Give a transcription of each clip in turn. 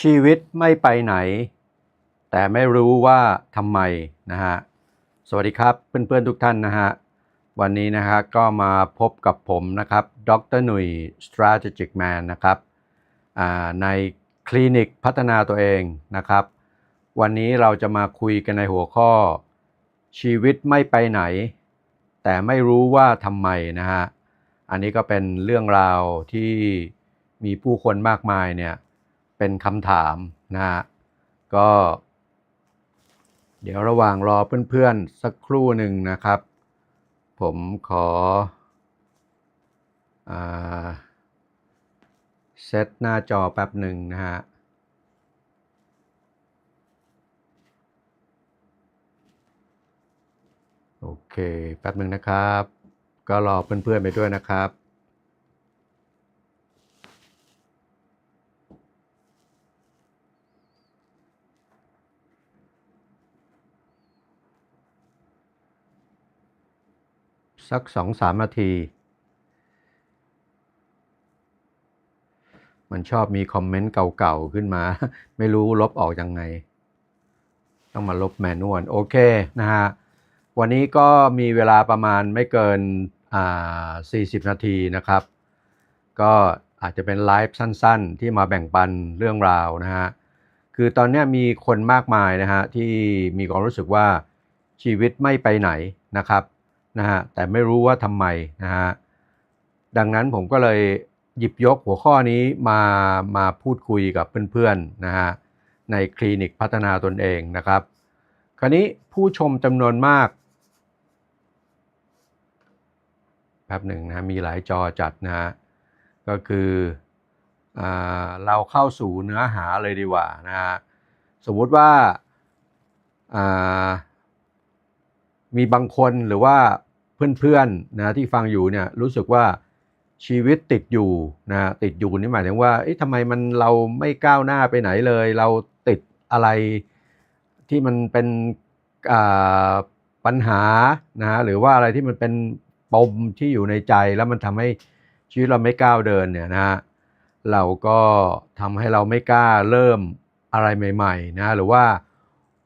ชีวิตไม่ไปไหน แต่ไม่รู้ว่าทำไมนะฮะสวัสดีครับเพื่อนๆทุกท่านนะฮะวันนี้นะฮะก็มาพบกับผมนะครับดรหนุ่ย strategic man นะครับในคลินิกพัฒนาตัวเองนะครับ วันนี้เราจะมาคุยกันในหัวข้อ ชีวิตไม่ไปไหน แต่ไม่รู้ว่าทำไมนะฮะอันนี้ก็เป็นเรื่องราวที่มีผู้คนมากมายเนี่ย เป็นคำถามนะฮะก็ เดี๋ยวระหว่างรอเพื่อนๆ สักครู่หนึ่งนะครับ ผมขออเซตหน้าจอแป๊บหนึ่งนะฮะโอเค แป๊บหนึ่งนะครับ ก็รอเพื่อนๆไปด้วยนะครับ สักสองสามนาที มันชอบมีคอมเมนต์เก่าๆขึ้นมา ไม่รู้ลบออกยังไง ต้องมาลบแมนนวลโอเคนะฮะ วันนี้ก็มีเวลาประมาณไม่เกินอ่า40 นาทีนะครับ ก็อาจจะเป็นไลฟ์สั้นๆ ที่มาแบ่งปันเรื่องราวนะฮะ คือตอนนี้มีคนมากมายนะฮะ ที่มีความรู้สึกว่าชีวิตไม่ไปไหนนะครับ นะฮะแต่ไม่รู้ว่าทำไมนะฮะดังนั้นผมก็เลยหยิบยกหัวข้อนี้มามาพูดคุยกับเพื่อนๆนะฮะในคลินิกพัฒนาตนเองนะครับ คราวนี้ผู้ชมจำนวนมากแป๊บหนึ่งนะมีหลายจอจัดนะฮะก็คืออเราเข้าสู่เนื้อหาเลยดีกว่านะฮะสมมุติว่ามีบางคนหรือว่า เพื่อนๆนะที่ฟังอยู่เนี่ยรู้สึกว่าชีวิตติดอยู่นะติดอยู่นี่หมายถึงว่าเอ๊ะทำไมมันเราไม่ก้าวหน้าไปไหนเลย เราติดอะไรที่มันเป็นปัญหานะหรือว่าอะไรที่มันเป็นปมที่อยู่ในใจแล้วมันทำให้ชีวิตเราไม่ก้าวเดินเนี่ยนะฮะเราก็ทำให้เราไม่กล้าเริ่มอะไรใหม่ๆนะหรือว่า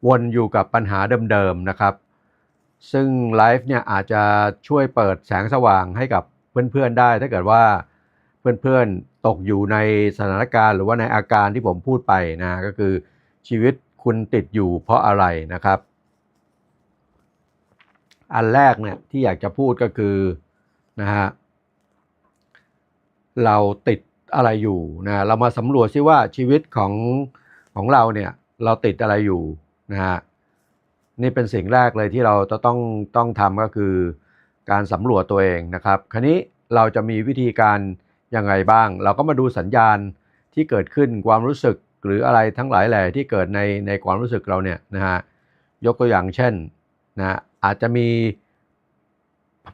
วนอยู่กับปัญหาเดิมๆนะครับ ซึ่งไลฟ์เนี่ยอาจจะช่วยเปิดแสงสว่างให้กับเพื่อนๆได้ ถ้าเกิดว่าเพื่อนๆตกอยู่ในสถานการณ์หรือว่าในอาการที่ผมพูดไปนะก็คือชีวิตคุณติดอยู่เพราะอะไรนะครับ อันแรกเนี่ยที่อยากจะพูดก็คือนะฮะเราติดอะไรอยู่นะเรามาสำรวจซิว่าชีวิตของของเราเนี่ยเราติดอะไรอยู่นะฮะ นี่เป็นสิ่งแรกเลยที่เราจะต้องต้องทำก็คือการสำรวจตัวเองนะครับ คราวนี้เราจะมีวิธีการยังไงบ้าง เราก็มาดูสัญญาณที่เกิดขึ้นความรู้สึกหรืออะไรทั้งหลายแหล่ที่เกิดในในความรู้สึกเราเนี่ยนะฮะยกตัวอย่างเช่นนะอาจจะมี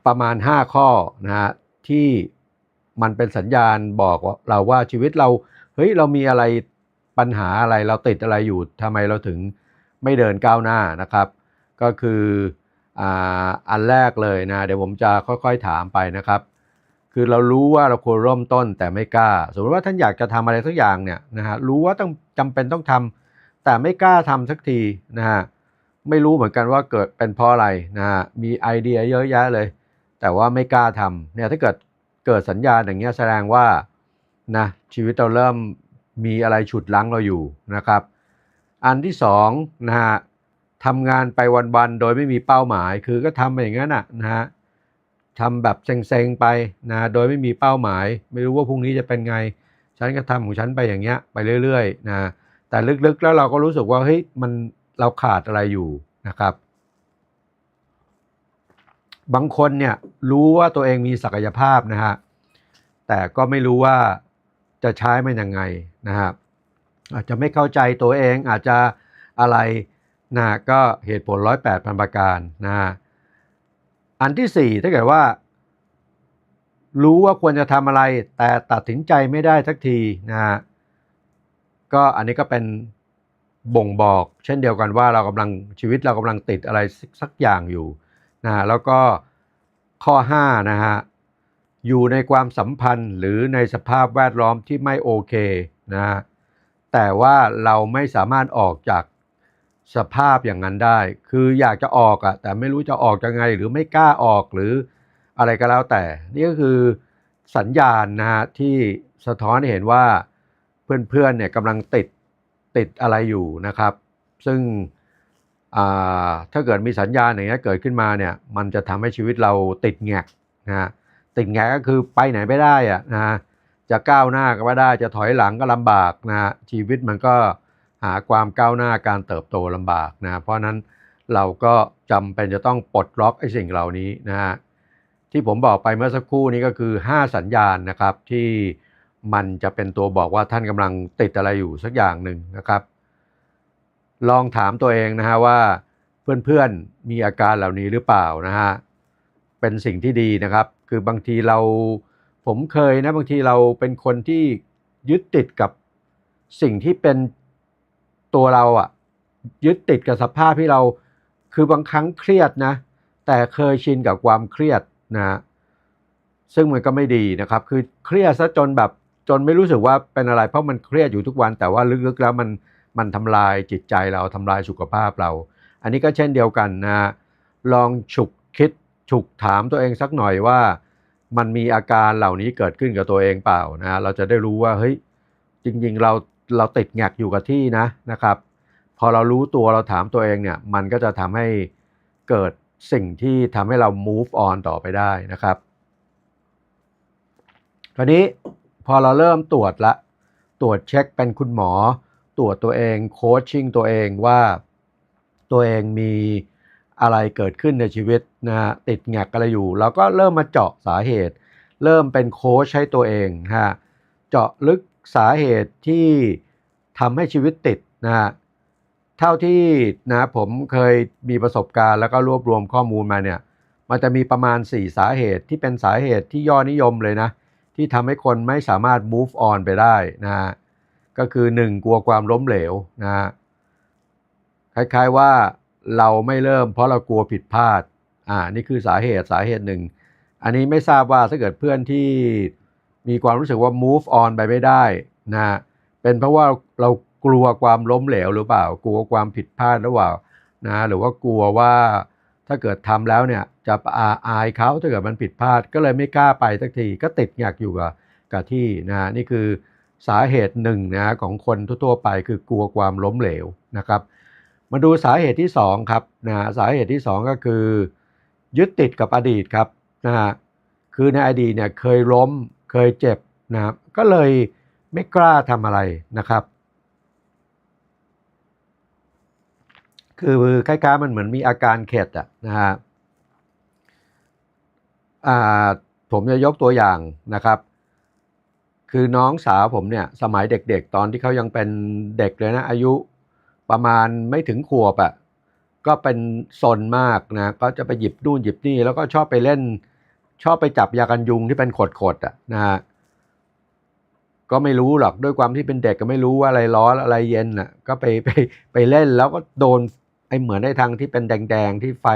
ประมาณ 5 ข้อนะฮะที่มันเป็นสัญญาณบอกเราว่าชีวิตเราเฮ้ยเรามีอะไรปัญหาอะไรเราติดอะไรอยู่ทำไมเราถึง ไม่เดินก้าวหน้านะครับ ก็คืออ่าอันแรกเลยนะเดี๋ยวผมจะค่อยๆถามไปนะครับ คือเรารู้ว่าเราควรเริ่มต้นแต่ไม่กล้า สมมติว่าท่านอยากจะทำอะไรสักอย่างเนี่ยนะฮะรู้ว่าต้องจำเป็นต้องทำแต่ไม่กล้าทำสักทีนะฮะไม่รู้เหมือนกันว่าเกิดเป็นเพราะอะไรนะฮะมีไอเดียเยอะแยะเลย แต่ว่าไม่กล้าทำเนี่ยถ้าเกิดเกิดสัญญาณอย่างเงี้ยแสดงว่านะชีวิตเราเริ่มมีอะไรฉุดลั้งเราอยู่นะครับ อันที่สองนะฮะทำงานไปวันๆโดยไม่มีเป้าหมาย คือก็ทำไปอย่างนั้นนะนะฮะทำแบบเซ็งๆไปนะโดยไม่มีเป้าหมาย ไม่รู้ว่าพรุ่งนี้จะเป็นไง ฉันก็ทำของฉันไปอย่างเงี้ยไปเรื่อยๆนะแต่ลึกๆแล้วเราก็รู้สึกว่าเฮ้ยมันเราขาดอะไรอยู่นะครับ บางคนเนี่ยรู้ว่าตัวเองมีศักยภาพนะฮะแต่ก็ไม่รู้ว่าจะใช้มันยังไงนะครับ อาจจะไม่เข้าใจตัวเองอาจจะอะไรนะก็เหตุผลร้อยแปดพันประการนะอันที่สี่ถ้าเกิดว่า รู้ว่าควรจะทำอะไร แต่ตัดสินใจไม่ได้สักทีนะก็อันนี้ก็เป็นบ่งบอกเช่นเดียวกันว่าเรากำลังชีวิตเรากำลังติดอะไรสักอย่างอยู่นะฮะแล้วก็ข้อ5นะฮะอยู่ในความสัมพันธ์หรือในสภาพแวดล้อมที่ไม่โอเคนะฮะ แต่ว่าเราไม่สามารถออกจากสภาพอย่างนั้นได้ คืออยากจะออกอะแต่ไม่รู้จะออกยังไง หรือไม่กล้าออกหรืออะไรก็แล้วแต่ นี่ก็คือสัญญาณนะฮะที่สะท้อนให้เห็นว่าเพื่อนๆเนี่ยกำลังติดติดอะไรอยู่นะครับ ซึ่งถ้าเกิดมีสัญญาณอย่างเงี้เกิดขึ้นมาเนี่ย มันจะทำให้ชีวิตเราติดแงกนะฮะติดแงกก็คือไปไหนไม่ได้อะนะฮะ จะก้าวหน้าก็ไม่ได้จะถอยหลังก็ลำบากนะฮะชีวิตมันก็หาความก้าวหน้าการเติบโตลำบากนะเพราะนั้นเราก็จำเป็นจะต้องปลดล็อกไอ้สิ่งเหล่านี้นะฮะที่ผมบอกไปเมื่อสักครู่นี้ก็คือ 5 สัญญาณนะครับที่มันจะเป็นตัวบอกว่าท่านกำลังติดอะไรอยู่สักอย่างหนึ่งนะครับ ลองถามตัวเองนะฮะว่าเพื่อนๆมีอาการเหล่านี้หรือเปล่านะฮะเป็นสิ่งที่ดีนะครับ คือบางทีเรา ผมเคยนะบางทีเราเป็นคนที่ยึดติดกับสิ่งที่เป็นตัวเราอะยึดติดกับสภาพที่เราคือบางครั้งเครียดนะ แต่เคยชินกับความเครียดนะซึ่งมันก็ไม่ดีนะครับ คือเครียดซะจนแบบจนไม่รู้สึกว่าเป็นอะไร เพราะมันเครียดอยู่ทุกวัน แต่ว่าลึกๆแล้วมันมันทำลายจิตใจเราทำลายสุขภาพเรา อันนี้ก็เช่นเดียวกันนะลองฉุกคิดฉุกถามตัวเองสักหน่อยว่า มันมีอาการเหล่านี้เกิดขึ้นกับตัวเองเปล่านะเราจะได้รู้ว่าเฮ้ยจริงๆเราเราติดแงกอยู่กับที่นะนะครับ พอเรารู้ตัวเราถามตัวเองเนี่ยมันก็จะทำให้เกิดสิ่งที่ทำให้เรา move on ต่อไปได้นะครับคราวนี้พอเราเริ่มตรวจละตรวจเช็คเป็นคุณหมอ ตรวจตัวเองโคชชิ่งตัวเองว่าตัวเองมี อะไรเกิดขึ้นในชีวิตนะฮะติดแงกอะไรอยู่ เราก็เริ่มมาเจาะสาเหตุ เริ่มเป็นโค้ชให้ตัวเองฮะเจาะลึกสาเหตุที่ทำให้ชีวิตติดนะฮะเท่าที่นะผมเคยมีประสบการณ์แล้วก็รวบรวมข้อมูลมาเนี่ยมันจะมีประมาณ 4 สาเหตุที่เป็นสาเหตุที่ยอดนิยมเลยนะ ที่ทำให้คนไม่สามารถ move on ไปได้นะฮะก็คือ 1 กลัวความล้มเหลวนะฮะคล้ายๆว่า เราไม่เริ่มเพราะเรากลัวผิดพลาด อ่า นี่คือสาเหตุสาเหตุหนึ่ง อันนี้ไม่ทราบว่าถ้าเกิดเพื่อนที่มีความรู้สึกว่า move on ไปไม่ได้นะเป็นเพราะว่าเรากลัวความล้มเหลวหรือเปล่า กลัวความผิดพลาดหรือเปล่านะหรือว่ากลัวว่าถ้าเกิดทำแล้วเนี่ยจะอาอายเขาถ้าเกิดมันผิดพลาดก็เลยไม่กล้าไปสักทีก็ติดอยากอยู่กับกับที่นะฮะนี่คือสาเหตุหนึ่งนะของคนทั่วๆไปคือกลัวความล้มเหลวนะครับ มาดูสาเหตุที่2ครับนะสาเหตุที่ 2 ก็คือ ยึดติดกับอดีตครับนะฮะคือในอดีตเนี่ยเคยล้มเคยเจ็บนะก็เลยไม่กล้าทำอะไรนะครับ คือคล้ายๆมันเหมือนมีอาการเข็ดอะนะฮะอ่าผมจะยกตัวอย่างนะครับ คือน้องสาวผมเนี่ยสมัยเด็กๆ ตอนที่เขายังเป็นเด็กเลยนะอายุ ประมาณไม่ถึงขวบอะ่ะก็เป็นซนมากนะ ก็จะไปหยิบนู่นหยิบนี่ แล้วก็ชอบไปเล่น ชอบไปจับยากันยุงที่เป็นขดๆอะนะฮะก็ไม่รู้หรอกด้วยความที่เป็นเด็กก็ไม่รู้ว่าอะไรร้อนอะไรเย็นอะ ก็ไปไปไปเล่นแล้วก็โดนไอเหมือนไอทางที่เป็นแดงๆที่ไฟ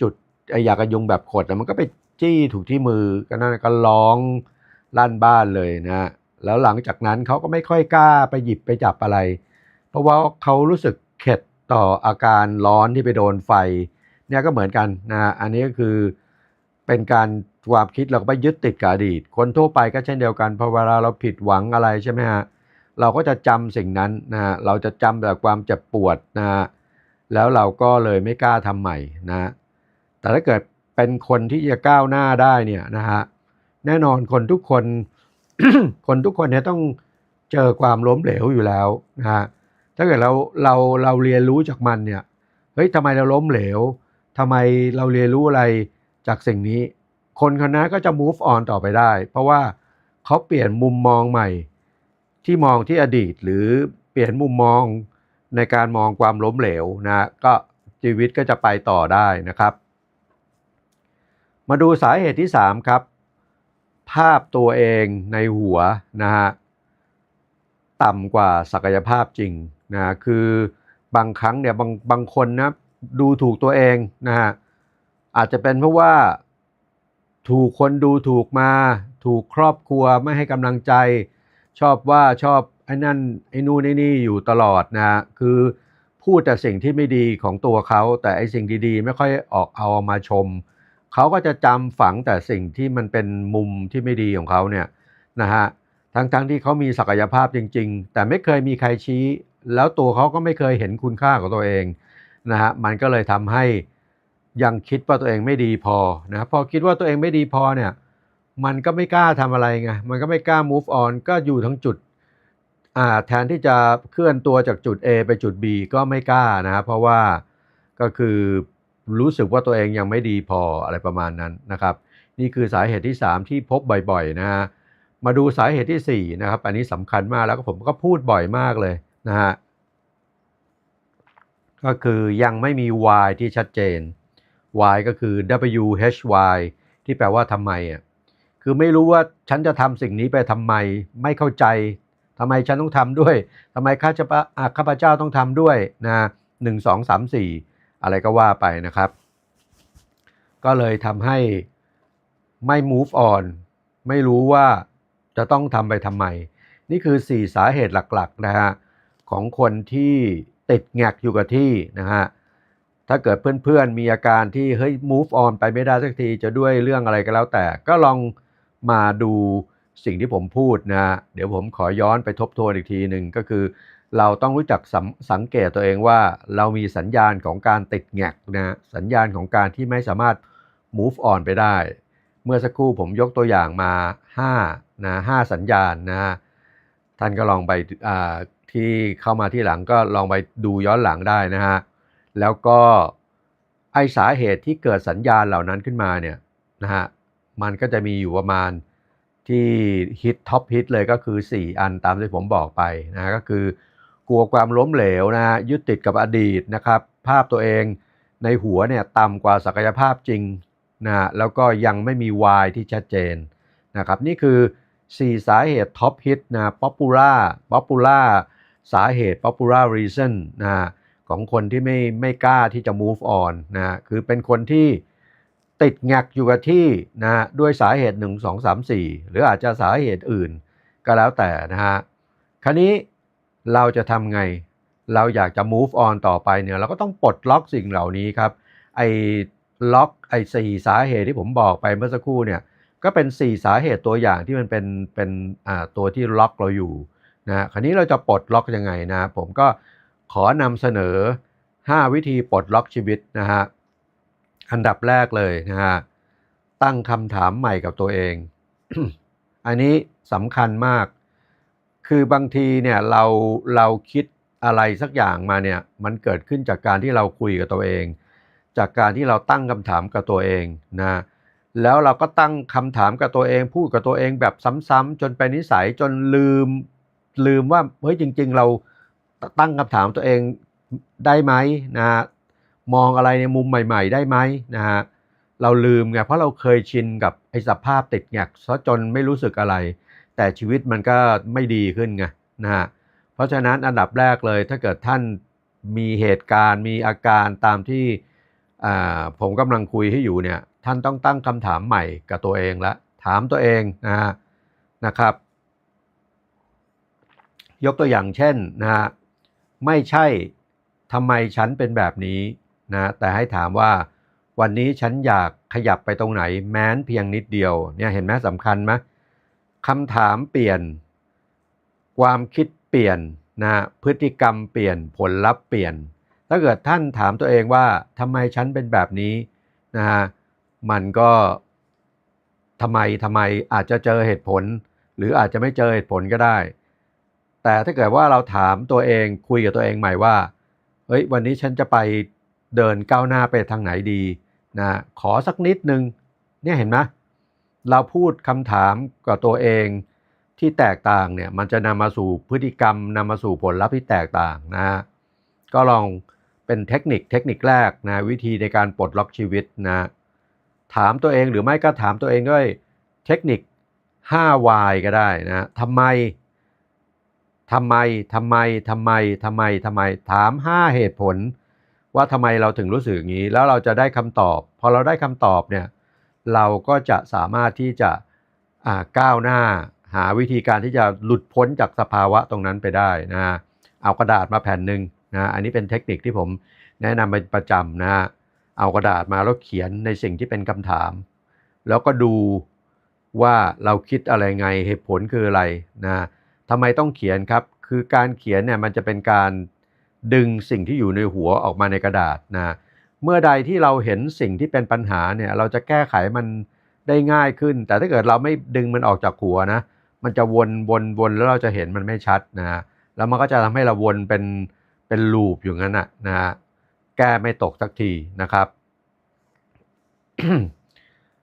จุดไอยากันยุงแบบขดอะมันก็ไปจี้ถูกที่มือก็นั่นก็ร้องลั่นบ้านเลยนะ แล้วหลังจากนั้นเขาก็ไม่ค่อยกล้าไปหยิบไปจับอะไร เพราะว่าเขารู้สึกเข็ดต่ออาการร้อนที่ไปโดนไฟ เนี่ยก็เหมือนกันนะ อันนี้ก็คือเป็นการความคิดเราก็ไปยึดติดกับอดีต คนทั่วไปก็เช่นเดียวกันพอเวลาเราผิดหวังอะไรใช่ไหมฮะเราก็จะจำสิ่งนั้นนะเราจะจำแต่ความเจ็บปวดนะแล้วเราก็เลยไม่กล้าทำใหม่นะ แต่ถ้าเกิดเป็นคนที่จะก้าวหน้าได้เนี่ยนะฮะแน่นอนคนทุกคน คนทุกคนเนี่ยต้องเจอความล้มเหลวอยู่แล้วนะฮะ ถ้าเกิดเราเราเราเรียนรู้จากมันเนี่ยเฮ้ยทำไมเราล้มเหลวทำไมเราเรียนรู้อะไรจากสิ่งนี้ คนคนนั้นก็จะ move on ต่อไปได้ เพราะว่าเขาเปลี่ยนมุมมองใหม่ ที่มองที่อดีตหรือเปลี่ยนมุมมองในการมองความล้มเหลวนะก็ชีวิตก็จะไปต่อได้นะครับ มาดูสาเหตุที่ 3 ครับ ภาพตัวเองในหัวนะฮะต่ำกว่าศักยภาพจริง นะคือบางครั้งเนี่ยบางบางคนนะดูถูกตัวเองนะฮะอาจจะเป็นเพราะว่าถูกคนดูถูกมา ถูกครอบครัวไม่ให้กำลังใจ ชอบว่าชอบไอ้นั่นไอ้นู่นไอ้นี่อยู่ตลอดนะคือพูดแต่สิ่งที่ไม่ดีของตัวเขา แต่ไอ้สิ่งดีๆ ไม่ค่อยออกเอามาชม เขาก็จะจำฝังแต่สิ่งที่มันเป็นมุมที่ไม่ดีของเขาเนี่ยนะฮะทั้งๆที่เขามีศักยภาพจริง ๆ แต่ไม่เคยมีใครชี้ แล้วตัวเขาก็ไม่เคยเห็นคุณค่าของตัวเองนะฮะมันก็เลยทำให้ยังคิดว่าตัวเองไม่ดีพอนะพอคิดว่าตัวเองไม่ดีพอเนี่ยมันก็ไม่กล้าทำอะไรไงมันก็ไม่กล้า move on ก็อยู่ทั้งจุดอ่าแทนที่จะเคลื่อนตัวจากจุด A ไปจุด B ก็ไม่กล้านะครับเพราะว่าก็คือรู้สึกว่าตัวเองยังไม่ดีพออะไรประมาณนั้นนะครับ นี่คือสาเหตุที่ 3 ที่พบบ่อยๆนะฮะมาดูสาเหตุที่4นะครับอันนี้สำคัญมากแล้วก็ผมก็พูดบ่อยมากเลย นะฮะก็คือยังไม่มี y ที่ชัดเจน y ก็คือ W H Y ที่แปลว่าทำไมอะคือไม่รู้ว่าฉันจะทำสิ่งนี้ไปทำไม ไม่เข้าใจทำไมฉันต้องทำด้วยทำไมข้าจะอะข้าพเจ้าต้องทำด้วยนะหนึ่งสองสามสี่อะไรก็ว่าไปนะครับ ก็เลยทำให้ไม่ move on ไม่รู้ว่าจะต้องทำไปทำไม นี่คือ 4 สาเหตุหลักๆนะฮะ ของคนที่ติดแงกอยู่กับที่นะฮะถ้าเกิดเพื่อนๆมีอาการที่เฮ้ย move on ไปไม่ได้สักทีจะด้วยเรื่องอะไรก็แล้วแต่ ก็ลองมาดูสิ่งที่ผมพูดนะเดี๋ยวผมขอย้อนไปทบทวนอีกทีหนึ่งก็คือ เราต้องรู้จักสสังเกตตัวเองว่าเรามีสัญญาณของการติดแงกนะสัญญาณของการที่ไม่สามารถ move on ไปได้ เมื่อสักครู่ผมยกตัวอย่างมา5นะ5สัญญาณนะท่านก็ลองไป ที่เข้ามาที่หลังก็ลองไปดูย้อนหลังได้นะฮะ แล้วก็ไอสาเหตุที่เกิดสัญญาณเหล่านั้นขึ้นมาเนี่ยนะฮะ มันก็จะมีอยู่ประมาณที่ฮิตท็อปฮิตเลยก็คือ 4 อันตามที่ผมบอกไปนะก็คือกลัวความล้มเหลวนะฮะยึดติดกับอดีตนะครับ ภาพตัวเองในหัวเนี่ยต่ำกว่าศักยภาพจริงนะแล้วก็ยังไม่มีวายที่ชัดเจนนะครับ นี่คือ 4 สาเหตุท็อปฮิตนะ popular popular สาเหตุ popular reason นะของคนที่ไม่ไม่กล้าที่จะ move on นะคือเป็นคนที่ติดงักอยู่กับที่นะด้วยสาเหตุ 1 2 3 4 หรืออาจจะสาเหตุอื่นก็แล้วแต่นะฮะคราวนี้เราจะทำไง เราอยากจะ move on ต่อไปเนี่ยเราก็ต้องปลดล็อกสิ่งเหล่านี้ครับ ไอ้ล็อกไอ้สี่สาเหตุที่ผมบอกไปเมื่อสักครู่เนี่ยก็เป็น 4 สาเหตุตัวอย่างที่มันเป็นเป็นอ่าตัวที่ล็อกเราอยู่ นะคราวนี้เราจะปลดล็อกยังไงนะผมก็ขอนำเสนอ 5 วิธีปลดล็อกชีวิตนะฮะอันดับแรกเลยนะฮะตั้งคำถามใหม่กับตัวเอง อันนี้สำคัญมาก คือบางทีเนี่ยเราเราคิดอะไรสักอย่างมาเนี่ยมันเกิดขึ้นจากการที่เราคุยกับตัวเอง จากการที่เราตั้งคำถามกับตัวเองนะแล้วเราก็ตั้งคำถามกับตัวเอง พูดกับตัวเองแบบซ้ำๆจนเป็นนิสัยจนลืม ลืมว่าเฮ้ยจริง ๆ เราตั้งคำถามตัวเองได้ไหมนะฮะมองอะไรในมุมใหม่ ๆ ได้ไหมนะฮะเราลืมไงเพราะเราเคยชินกับไอ้สภาพติดแงกซะจนไม่รู้สึกอะไร แต่ชีวิตมันก็ไม่ดีขึ้นไงนะฮะเพราะฉะนั้นอันดับแรกเลยถ้าเกิดท่านมีเหตุการณ์มีอาการตามที่ผมกำลังคุยให้อยู่เนี่ยท่านต้องตั้งคำถามใหม่กับตัวเองละถามตัวเองนะฮะนะครับ ยกตัวอย่างเช่นนะฮะไม่ใช่ทำไมฉันเป็นแบบนี้นะแต่ให้ถามว่าวันนี้ฉันอยากขยับไปตรงไหนแม้นเพียงนิดเดียวเนี่ยเห็นไหมสำคัญไหมคำถามเปลี่ยน ความคิดเปลี่ยนนะพฤติกรรมเปลี่ยนผลลัพธ์เปลี่ยน ถ้าเกิดท่านถามตัวเองว่าทำไมฉันเป็นแบบนี้นะฮะมันก็ทำไมทำไมอาจจะเจอเหตุผล หรืออาจจะไม่เจอเหตุผลก็ได้ แต่ถ้าเกิดว่าเราถามตัวเองคุยกับตัวเองใหม่ว่าเฮ้ยวันนี้ฉันจะไปเดินก้าวหน้าไปทางไหนดีนะขอสักนิดนึงเนี่ยเห็นไหมเราพูดคำถามกับตัวเองที่แตกต่างเนี่ยมันจะนำมาสู่พฤติกรรมนำมาสู่ผลลัพธ์ที่แตกต่างนะก็ลองเป็นเทคนิคเทคนิคแรกนะวิธีในการปลดล็อกชีวิตนะถามตัวเองหรือไม่ก็ถามตัวเองด้วยเทคนิค 5Y ก็ได้นะทำไม ทำไมทำไมทำไมทำไมทำไมถาม 5 เหตุผล ว่าทำไมเราถึงรู้สึกอย่างนี้ แล้วเราจะได้คำตอบ พอเราได้คำตอบเนี่ยเราก็จะสามารถที่จะก้าวหน้าหาวิธีการที่จะหลุดพ้นจากสภาวะตรงนั้นไปได้นะฮะเอากระดาษมาแผ่นหนึ่งนะอันนี้เป็นเทคนิคที่ผมแนะนำเป็นประจำนะฮะเอากระดาษมาแล้วเขียนในสิ่งที่เป็นคำถาม แล้วก็ดูว่าเราคิดอะไรไงเหตุผลคืออะไรนะ ทำไมต้องเขียนครับ คือการเขียนเนี่ยมันจะเป็นการดึงสิ่งที่อยู่ในหัวออกมาในกระดาษนะเมื่อใดที่เราเห็นสิ่งที่เป็นปัญหาเนี่ยเราจะแก้ไขมันได้ง่ายขึ้น แต่ถ้าเกิดเราไม่ดึงมันออกจากหัวนะ มันจะวนวนวนแล้วเราจะเห็นมันไม่ชัดนะ แล้วมันก็จะทำให้เราวนเป็นเป็นลูปอยู่งั้นนะนะแก้ไม่ตกสักทีนะครับ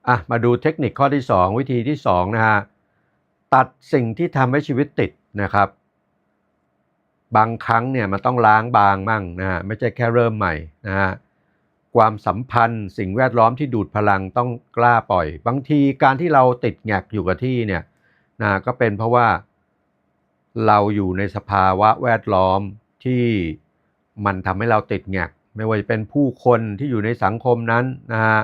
อะมาดูเทคนิคข้อที่ 2 วิธีที่2นะฮะตัดสิ่งที่ทำให้ชีวิตติด นะครับ บางครั้งเนี่ยมันต้องล้างบางมั่งนะฮะไม่ใช่แค่เริ่มใหม่นะฮะความสัมพันธ์สิ่งแวดล้อมที่ดูดพลังต้องกล้าปล่อย บางทีการที่เราติดแงกอยู่กับที่เนี่ยนะก็เป็นเพราะว่าเราอยู่ในสภาวะแวดล้อมที่มันทำให้เราติดแงกไม่ว่าจะเป็นผู้คนที่อยู่ในสังคมนั้นนะฮะ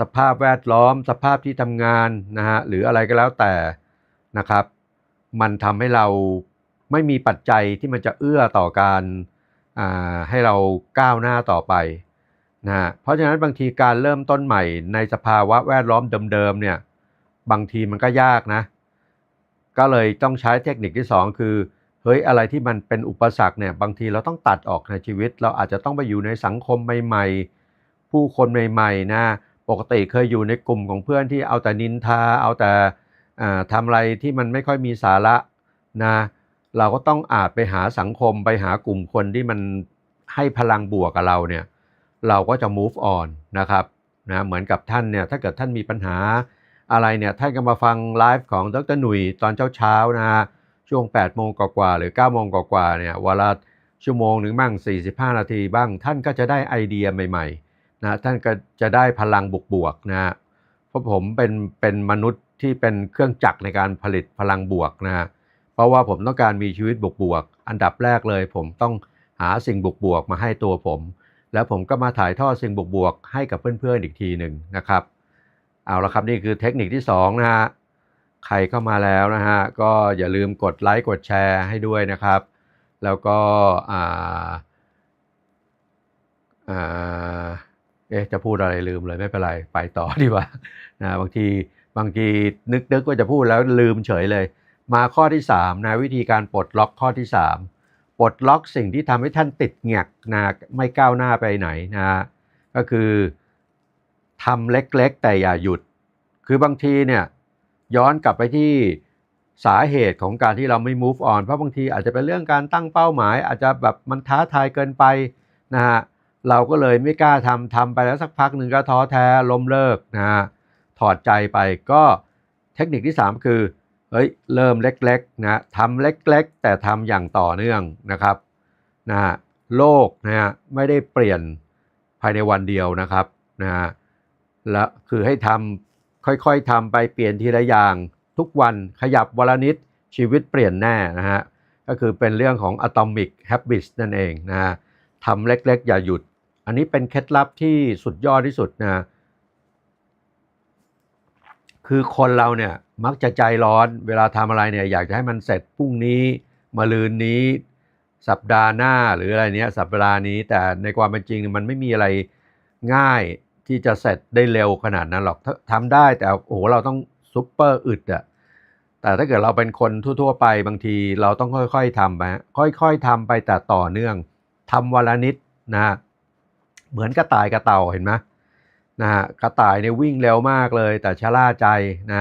สภาพแวดล้อม สภาพที่ทำงานนะฮะหรืออะไรก็แล้วแต่นะครับ มันทำให้เราไม่มีปัจจัยที่มันจะเอื้อต่อการให้เราก้าวหน้าต่อไปนะฮะเพราะฉะนั้นบางทีการเริ่มต้นใหม่ในสภาวะแวดล้อมเดิมๆเนี่ยบางทีมันก็ยากนะ ก็เลยต้องใช้เทคนิคที่ 2 คือเฮ้ยอะไรที่มันเป็นอุปสรรคเนี่ยบางทีเราต้องตัดออกในชีวิต เราอาจจะต้องไปอยู่ในสังคมใหม่ ๆ ผู้คนใหม่ๆนะปกติเคยอยู่ในกลุ่มของเพื่อนที่เอาแต่นินทา เอาแต่ ทำอะไรที่มันไม่ค่อยมีสาระนะเราก็ต้องอาจไปหาสังคมไปหากลุ่มคนที่มันให้พลังบวกกับเราเนี่ยเราก็จะ move on นะครับนะเหมือนกับท่านเนี่ยถ้าเกิดท่านมีปัญหาอะไรเนี่ยท่านก็มาฟังไลฟ์ของดรหนุ่ยตอนเช้าๆนะฮะช่วง8โมงกว่าหรือ9โมงกว่าเนี่ยเวลาชั่วโมงหนึ่งบ้าง 45 นาทีบ้าง ท่านก็จะได้ไอเดียใหม่ๆนะท่านก็จะได้พลังบวกๆนะฮะเพราะผมเป็นเป็นมนุษย์ ที่เป็นเครื่องจักรในการผลิตพลังบวกนะฮะเพราะว่าผมต้องการมีชีวิตบวกๆอันดับแรกเลย ผมต้องหาสิ่งบวกๆมาให้ตัวผม แล้วผมก็มาถ่ายทอดสิ่งบวกๆให้กับเพื่อนๆอีกทีหนึ่งนะครับ เอาละครับนี่คือเทคนิคที่2นะฮะใครเข้ามาแล้วนะฮะก็อย่าลืมกดไลค์กดแชร์ให้ด้วยนะครับ แล้วก็อ่าอ่าเอ๊ะจะพูดอะไรลืมเลยไม่เป็นไรไปต่อดีกว่านะบางที บางทีนึกนึกว่าจะพูดแล้วลืมเฉยเลย มาข้อที่3นะวิธีการปลดล็อกข้อที่ 3 ปลดล็อกสิ่งที่ทำให้ท่านติดแงกนะไม่ก้าวหน้าไปไหนนะก็คือทำเล็กๆ แต่อย่าหยุด คือบางทีเนี่ยย้อนกลับไปที่สาเหตุของการที่เราไม่ move on เพราะบางทีอาจจะเป็นเรื่องการตั้งเป้าหมาย อาจจะแบบมันท้าทายเกินไปนะฮะเราก็เลยไม่กล้าทำทำไปแล้วสักพักหนึ่งก็ท้อแท้ล้มเลิกนะฮะ ถอดใจไปก็เทคนิคที่ 3 คือเฮ้ยเริ่มเล็กๆนะทำเล็กๆ แต่ทำอย่างต่อเนื่องนะครับนะฮะโลกนะฮะไม่ได้เปลี่ยนภายในวันเดียวนะครับนะฮะและคือให้ทำค่อยๆทำไปเปลี่ยนทีละอย่างทุกวันขยับวันละนิดชีวิตเปลี่ยนแน่นะฮะก็คือเป็นเรื่องของ atomic habits นั่นเองนะฮะทำเล็กๆ อย่าหยุด อันนี้เป็นเคล็ดลับที่สุดยอดที่สุดนะ คือคนเราเนี่ยมักจะใจร้อน เวลาทำอะไรเนี่ยอยากจะให้มันเสร็จพรุ่งนี้มาลืนนี้ สัปดาห์หน้าหรืออะไรเนี้ยสัปดาห์นี้ แต่ในความเป็นจริงมันไม่มีอะไรง่ายที่จะเสร็จได้เร็วขนาดนั้นหรอกทำได้แต่โอ้โหเราต้องซุปเปอร์อึดอะแต่ถ้าเกิดเราเป็นคนทั่ว ๆ ไปบางทีเราต้องค่อยๆทำไปค่อยๆทำไปแต่ต่อเนื่องทำวันละนิดนะเหมือนกระต่ายกระเต่าเห็นไหม นะฮะกระต่ายเนี่ยวิ่งเร็วมากเลย แต่ชะล่าใจนะ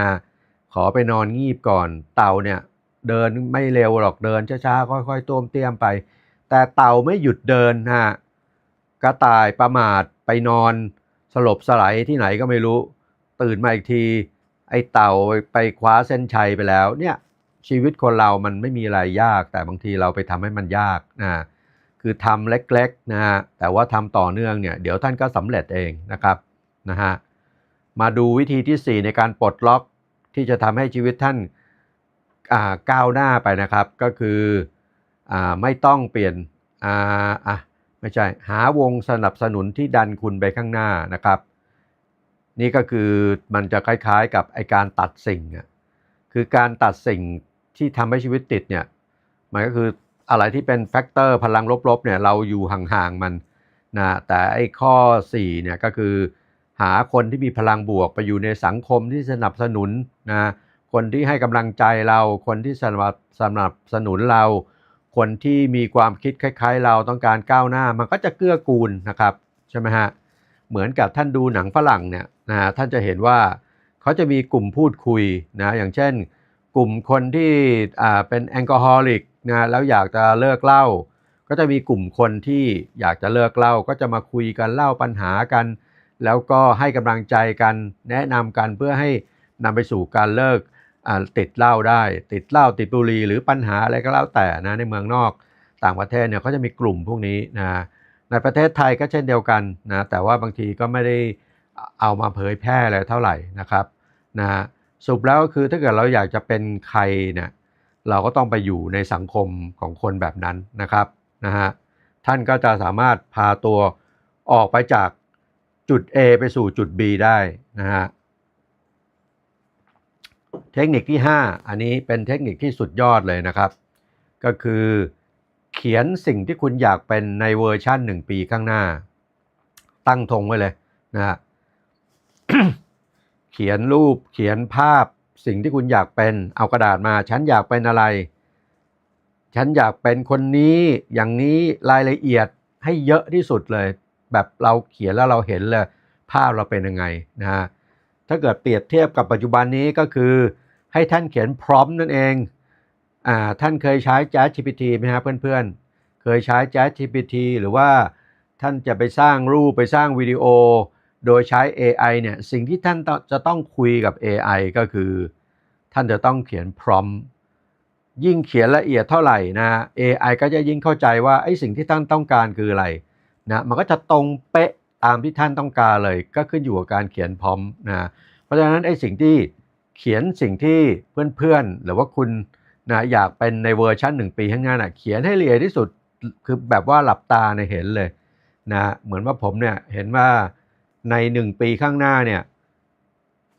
ขอไปนอนงีบก่อน เต่าเนี่ยเดินไม่เร็วหรอกเดินช้าๆค่อยๆต้มเตี้ยมไป แต่เต่าไม่หยุดเดินฮะกระต่ายประมาทไปนอนสลบสลายที่ไหนก็ไม่รู้ ตื่นมาอีกที ไอ้เต่าไปคว้าเส้นชัยไปแล้วเนี่ยชีวิตคนเรามันไม่มีอะไรยาก แต่บางทีเราไปทำให้มันยากนะคือทำเล็กๆนะฮะแต่ว่าทำต่อเนื่องเนี่ยเดี๋ยวท่านก็สำเร็จเองนะครับ นะฮะมาดูวิธีที่ 4 ในการปลดล็อกที่จะทำให้ชีวิตท่านก้าวหน้าไปนะครับ ก็คืออไม่ต้องเปลี่ยนอะไม่ใช่หาวงสนับสนุนที่ดันคุณไปข้างหน้านะครับ นี่ก็คือมันจะคล้ายๆกับไอการตัดสิ่งคือการตัดสิ่งที่ทำให้ชีวิตติดเนี่ยมันก็คืออะไรที่เป็นแฟกเตอร์พลังลบๆเนี่ยเราอยู่ห่างๆมันนะแต่ไอ้ข้อ4เนี่ยก็คือ หาคนที่มีพลังบวกไปอยู่ในสังคมที่สนับสนุนนะคนที่ให้กำลังใจเรา คนที่สนับสนับสนุนเรา คนที่มีความคิดคล้าย ๆ เราต้องการก้าวหน้า มันก็จะเกื้อกูลนะครับใช่ไหมฮะเหมือนกับท่านดูหนังฝรั่งเนี่ยนะท่านจะเห็นว่าเขาจะมีกลุ่มพูดคุยนะอย่างเช่น กลุ่มคนที่อ่าเป็นแอลกอฮอลิกนะแล้วอยากจะเลิกเหล้าก็จะมีกลุ่มคนที่อยากจะเลิกเหล้าก็จะมาคุยกันเล่าปัญหากัน แล้วก็ให้กำลังใจกันแนะนำกันเพื่อให้นำไปสู่การเลิกติดเหล้าได้ ติดเหล้าติดบุหรี่หรือปัญหาอะไรก็แล้วแต่นะในเมืองนอกต่างประเทศเนี่ยเขาจะมีกลุ่มพวกนี้นะในประเทศไทยก็เช่นเดียวกันนะแต่ว่าบางทีก็ไม่ได้เอามาเผยแพร่อะไรเท่าไหร่นะครับนะสรุปแล้วก็คือถ้าเกิดเราอยากจะเป็นใครเนี่ยเราก็ต้องไปอยู่ในสังคมของคนแบบนั้นนะครับนะฮะท่านก็จะสามารถพาตัวออกไปจาก จุด A ไปสู่จุด B ได้นะฮะเทคนิคที่ 5 อันนี้เป็นเทคนิคที่สุดยอดเลยนะครับ ก็คือเขียนสิ่งที่คุณอยากเป็นในเวอร์ชั่น 1 ปีข้างหน้า ตั้งธงไว้เลยนะฮะเขียนรูปเขียนภาพสิ่งที่คุณอยากเป็นเอากระดาษมา ฉันอยากเป็นอะไร ฉันอยากเป็นคนนี้อย่างนี้รายละเอียดให้เยอะที่สุดเลย แบบเราเขียนแล้วเราเห็นเลยภาพเราเป็นยังไงนะฮะถ้าเกิดเปรียบเทียบกับปัจจุบันนี้ก็คือ ให้ท่านเขียนพร้อมนั่นเองอ่าท่านเคยใช้ Chat GPT ไหมฮะเพื่อนๆ เคยใช้ Chat GPT หรือว่าท่านจะไปสร้างรูปไปสร้างวิดีโอ โดยใช้ AI เนี่ยสิ่งที่ท่านจะต้องคุยกับ AI ก็คือ ท่านจะต้องเขียนพร้อมยิ่งเขียนละเอียดเท่าไหร่นะ AI ก็จะยิ่งเข้าใจว่าไอ้สิ่งที่ท่านต้องการคืออะไร นะมันก็จะตรงเป๊ะตามที่ท่านต้องการเลยก็ขึ้นอยู่กับการเขียนพร้อมนะเพราะฉะนั้นไอ้สิ่งที่เขียนสิ่งที่เพื่อนๆ หรือว่าคุณนะอยากเป็นในเวอร์ชันหนึ่งปีข้างหน้านะเขียนให้ละเอียดที่สุดคือแบบว่าหลับตาในเห็นเลยนะเหมือนว่าผมเนี่ยเห็นว่าในหนึ่งปีข้างหน้าเนี่ย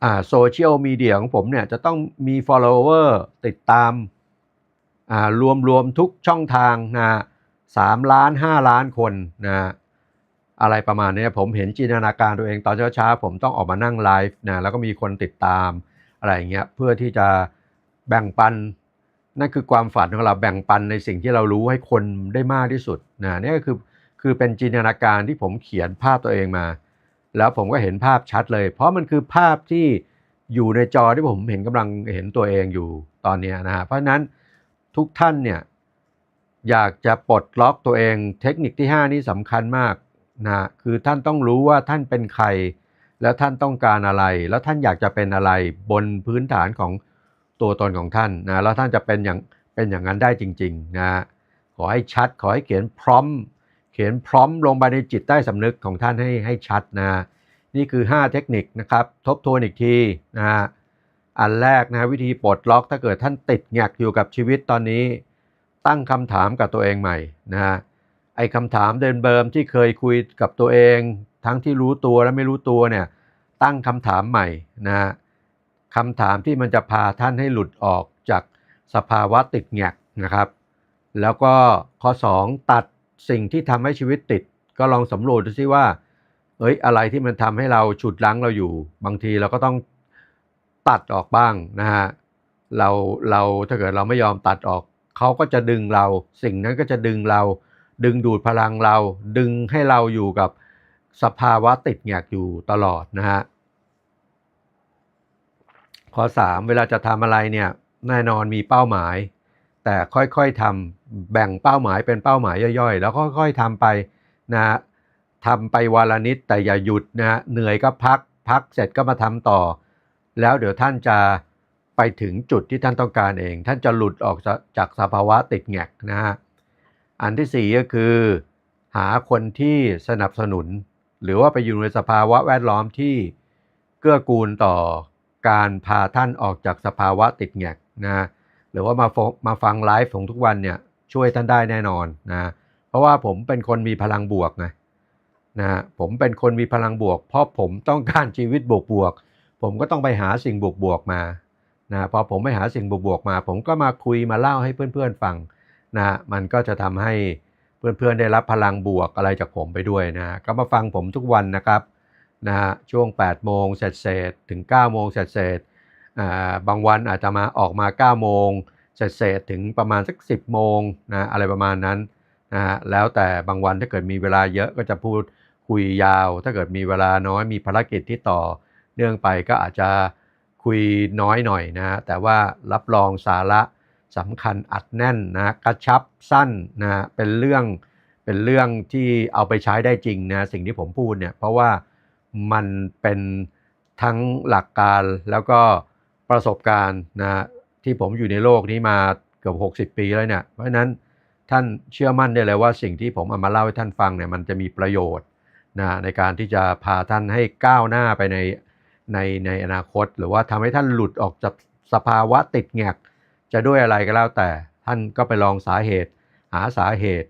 อ่าโซเชียลมีเดียของผมเนี่ยจะต้องมี follower ติดตามอ่ารวมรวมทุกช่องทางนะสามล้านห้าล้านคนนะ อะไรประมาณนี้ผมเห็นจินตนาการตัวเองตอนเช้าๆผมต้องออกมานั่งไลฟ์นะแล้วก็มีคนติดตามอะไรอย่างเงี้ยเพื่อที่จะแบ่งปัน นั่นคือความฝันของเราแบ่งปันในสิ่งที่เรารู้ให้คนได้มากที่สุดนะนี่ก็คือคือเป็นจินตนาการที่ผมเขียนภาพตัวเองมา แล้วผมก็เห็นภาพชัดเลย เพราะมันคือภาพที่อยู่ในจอที่ผมเห็นกำลังเห็นตัวเองอยู่ตอนนี้นะฮะเพราะฉะนั้นทุกท่านเนี่ยอยากจะปลดล็อกตัวเองเทคนิคที่ 5 นี้สำคัญมาก นะคือท่านต้องรู้ว่าท่านเป็นใคร แล้วท่านต้องการอะไร แล้วท่านอยากจะเป็นอะไรบนพื้นฐานของตัวตนของท่านนะแล้วท่านจะเป็นอย่างเป็นอย่างนั้นได้จริงๆนะขอให้ชัดขอให้เขียนพร้อม เขียนพร้อมลงไปในจิตใต้สำนึกของท่านให้ให้ชัดนะนี่คือ 5 เทคนิคนะครับทบทวนอีกทีนะอันแรกนะวิธีปลดล็อกถ้าเกิดท่านติดแงกอยู่กับชีวิตตอนนี้ ตั้งคำถามกับตัวเองใหม่นะฮะ ไอ้คำถามเดินเบิมที่เคยคุยกับตัวเอง ทั้งที่รู้ตัวและไม่รู้ตัวเนี่ยตั้งคำถามใหม่นะคำถามที่มันจะพาท่านให้หลุดออกจากสภาวะติดแงกนะครับ แล้วก็ข้อ 2 ตัดสิ่งที่ทำให้ชีวิตติด ก็ลองสำรวจดูซิว่าเอ้ยอะไรที่มันทำให้เราฉุดลั้งเราอยู่ บางทีเราก็ต้องตัดออกบ้างนะฮะเราเราถ้าเกิดเราไม่ยอมตัดออก เขาก็จะดึงเรา สิ่งนั้นก็จะดึงเรา ดึงดูดพลังเรา ดึงให้เราอยู่กับสภาวะติดแงกอยู่ตลอดนะฮะข้อ3เวลาจะทำอะไรเนี่ยแน่นอนมีเป้าหมาย แต่ค่อยๆทำแบ่งเป้าหมายเป็นเป้าหมายย่อยๆ แล้วค่อยๆทำไปนะทำไปวันละนิดแต่อย่าหยุดนะเหนื่อยก็พักพักเสร็จก็มาทำต่อ แล้วเดี๋ยวท่านจะไปถึงจุดที่ท่านต้องการเอง ท่านจะหลุดออกจากสภาวะติดแงกนะฮะ อันที่ 4 ก็คือ หาคนที่สนับสนุน หรือว่าไปอยู่ในสภาวะแวดล้อมที่เกื้อกูลต่อการพาท่านออกจากสภาวะติดแงกนะหรือว่ามามาฟังไลฟ์ของทุกวันเนี่ยช่วยท่านได้แน่นอนนะเพราะว่าผมเป็นคนมีพลังบวกไงนะผมเป็นคนมีพลังบวก เพราะผมต้องการชีวิตบวกบวกผมก็ต้องไปหาสิ่งบวกบวกมานะพอผมไปหาสิ่งบวกๆมา ผมก็มาคุยมาเล่าให้เพื่อนๆฟัง นะมันก็จะทำให้เพื่อนๆได้รับพลังบวกอะไรจากผมไปด้วยนะก็มาฟังผมทุกวันนะครับนะฮะช่วง 8 โมงเสร็จเสร็จถึง 9 โมงเสร็จเสร็จๆอ่าบางวันอาจจะมาออกมา 9 โมงเสร็จเสร็จถึงประมาณสัก 10 โมงนะอะไรประมาณนั้นนะฮะแล้วแต่บางวันถ้าเกิดมีเวลาเยอะก็จะพูดคุยยาว ถ้าเกิดมีเวลาน้อยมีภารกิจที่ต่อเนื่องไปก็อาจจะคุยน้อยหน่อยนะ แต่ว่ารับรองสาระ สำคัญอัดแน่นนะกระชับสั้นนะเป็นเรื่องเป็นเรื่องที่เอาไปใช้ได้จริงนะสิ่งที่ผมพูดเนี่ยเพราะว่ามันเป็นทั้งหลักการแล้วก็ประสบการณ์นะที่ผมอยู่ในโลกนี้มาเกือบ60 ปีแล้วเนี่ยเพราะฉะนั้นท่านเชื่อมั่นได้เลยว่าสิ่งที่ผมเอามาเล่าให้ท่านฟังเนี่ยมันจะมีประโยชน์นะในการที่จะพาท่านให้ก้าวหน้าไปในในในอนาคต หรือว่าทำให้ท่านหลุดออกจากสภาวะติดแงก จะด้วยอะไรก็แล้วแต่ท่านก็ไปลองสาเหตุ หาสาเหตุ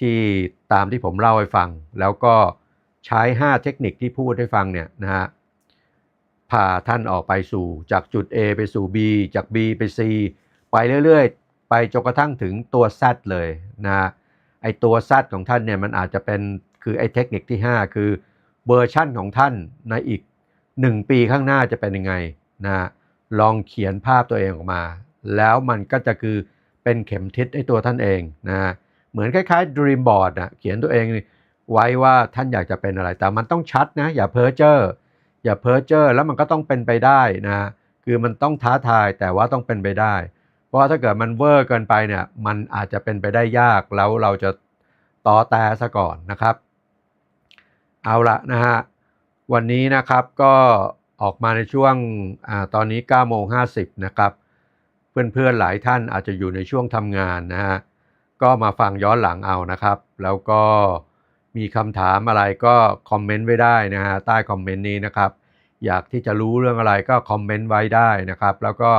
ที่ตามที่ผมเล่าให้ฟัง แล้วก็ใช้ 5 เทคนิคที่พูดให้ฟังเนี่ยนะฮะพาท่านออกไปสู่จากจุด A ไปสู่ B จาก B ไป C ไปเรื่อยๆ ไปจนกระทั่งถึงตัว Z เลยนะฮะไอตัว Z ของท่านเนี่ยมันอาจจะเป็นคือไอเทคนิคที่ 5 คือเวอร์ชั่นของท่านในอีก 1 ปีข้างหน้าจะเป็นยังไงนะลองเขียนภาพตัวเองออกมา แล้วมันก็จะคือเป็นเข็มทิศให้ตัวท่านเองนะเหมือนคล้ายๆ Dream Board นะเขียนตัวเองไว้ว่าท่านอยากจะเป็นอะไร แต่มันต้องชัดนะ อย่าเพ้อเจ้ออย่าเพ้อเจ้อแล้วมันก็ต้องเป็นไปได้นะคือมันต้องท้าทายแต่ว่าต้องเป็นไปได้ เพราะว่าถ้าเกิดมันเวอร์เกินไปเนี่ยมันอาจจะเป็นไปได้ยากแล้วเราจะต่อแต่ซะก่อนนะครับ เอาละนะฮะวันนี้นะครับก็ออกมาในช่วงอตอนนี้9โมง50นะครับ เพื่อนๆหลายท่านอาจจะอยู่ในช่วงทำงานนะฮะก็มาฟังย้อนหลังเอานะครับ แล้วก็มีคำถามอะไรก็คอมเมนต์ไว้ได้นะฮะใต้คอมเมนต์นี้นะครับ อยากที่จะรู้เรื่องอะไรก็คอมเมนต์ไว้ได้นะครับ แล้วก็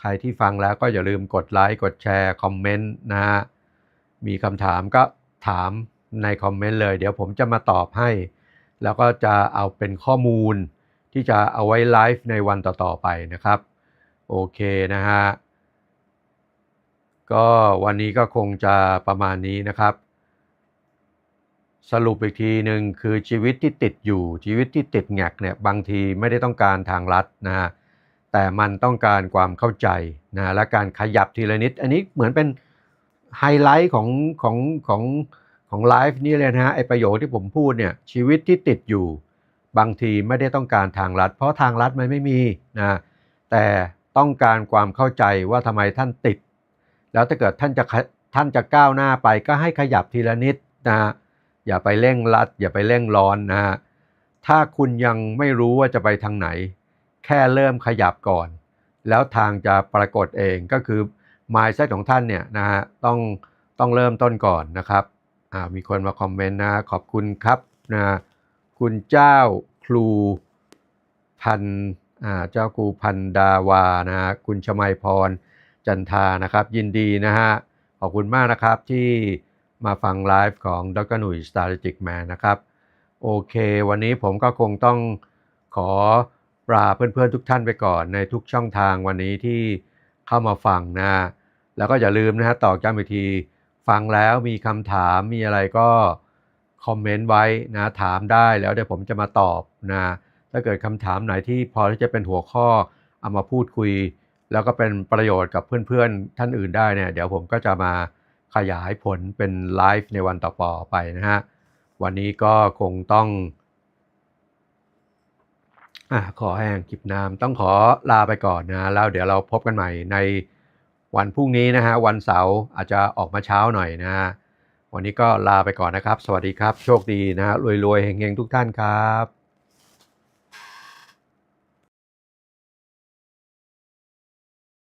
ใครที่ฟังแล้วก็อย่าลืมกดไลค์กดแชร์คอมเมนต์นะฮะมีคำถามก็ถามในคอมเมนต์เลย เดี๋ยวผมจะมาตอบให้ แล้วก็จะเอาเป็นข้อมูลที่จะเอาไว้ไลฟ์ในวันต่อๆไปนะครับ โอเคนะฮะ ก็วันนี้ก็คงจะประมาณนี้นะครับ สรุปอีกทีหนึ่งคือชีวิตที่ติดอยู่ชีวิตที่ติดแงกเนี่ยบางทีไม่ได้ต้องการทางลัดนะฮะแต่มันต้องการความเข้าใจนะและการขยับทีละนิด อันนี้เหมือนเป็นไฮไลท์ของของของของไลฟ์นี่เลยนะฮะไอประโยชน์ที่ผมพูดเนี่ยชีวิตที่ติดอยู่ บางทีไม่ได้ต้องการทางลัด เพราะทางลัดมันไม่มีนะแต่ต้องการความเข้าใจว่าทำไมท่านติด แล้วถ้าเกิดท่านจะท่านจะก้าวหน้าไปก็ให้ขยับทีละนิดนะอย่าไปเร่งรัด อย่าไปเร่งร้อนนะฮะถ้าคุณยังไม่รู้ว่าจะไปทางไหน แค่เริ่มขยับก่อน แล้วทางจะปรากฏเองก็คือ mindset ของท่านเนี่ยนะฮะต้องต้องเริ่มต้นก่อนนะครับอ่ามีคนมาคอมเมนต์นะขอบคุณครับนะคุณเจ้าครูพันอ่าเจ้าครูพันดาวานะฮะคุณชมัยพร จันทานะครับ ยินดีนะฮะขอบคุณมากนะครับที่มาฟังไลฟ์ของดรหนุ่ย Strategic Man นะครับ โอเค วันนี้ผมก็คงต้องขอลาเพื่อนๆทุกท่านไปก่อนในทุกช่องทางวันนี้ที่เข้ามาฟังนะแล้วก็อย่าลืมนะฮะต่อกย้ำอีกทีฟังแล้วมีคำถามมีอะไรก็คอมเมนต์ไว้นะถามได้แล้วเดี๋ยวผมจะมาตอบนะถ้าเกิดคำถามไหนที่พอที่จะเป็นหัวข้อเอามาพูดคุย แล้วก็เป็นประโยชน์กับเพื่อนๆท่านอื่นได้เนี่ยเดี๋ยวผมก็จะมาขยายผลเป็นไลฟ์ในวันต่อๆไปนะฮะ วันนี้ก็คงต้องอะขอแห้งกิบน้ำต้องขอลาไปก่อนนะแล้วเดี๋ยวเราพบกันใหม่ในวันพรุ่งนี้นะฮะวันเสาร์อาจจะออกมาเช้าหน่อยนะฮะวันนี้ก็ลาไปก่อนนะครับ สวัสดีครับ โชคดีนะฮะรวยๆเฮงๆทุกท่านครับ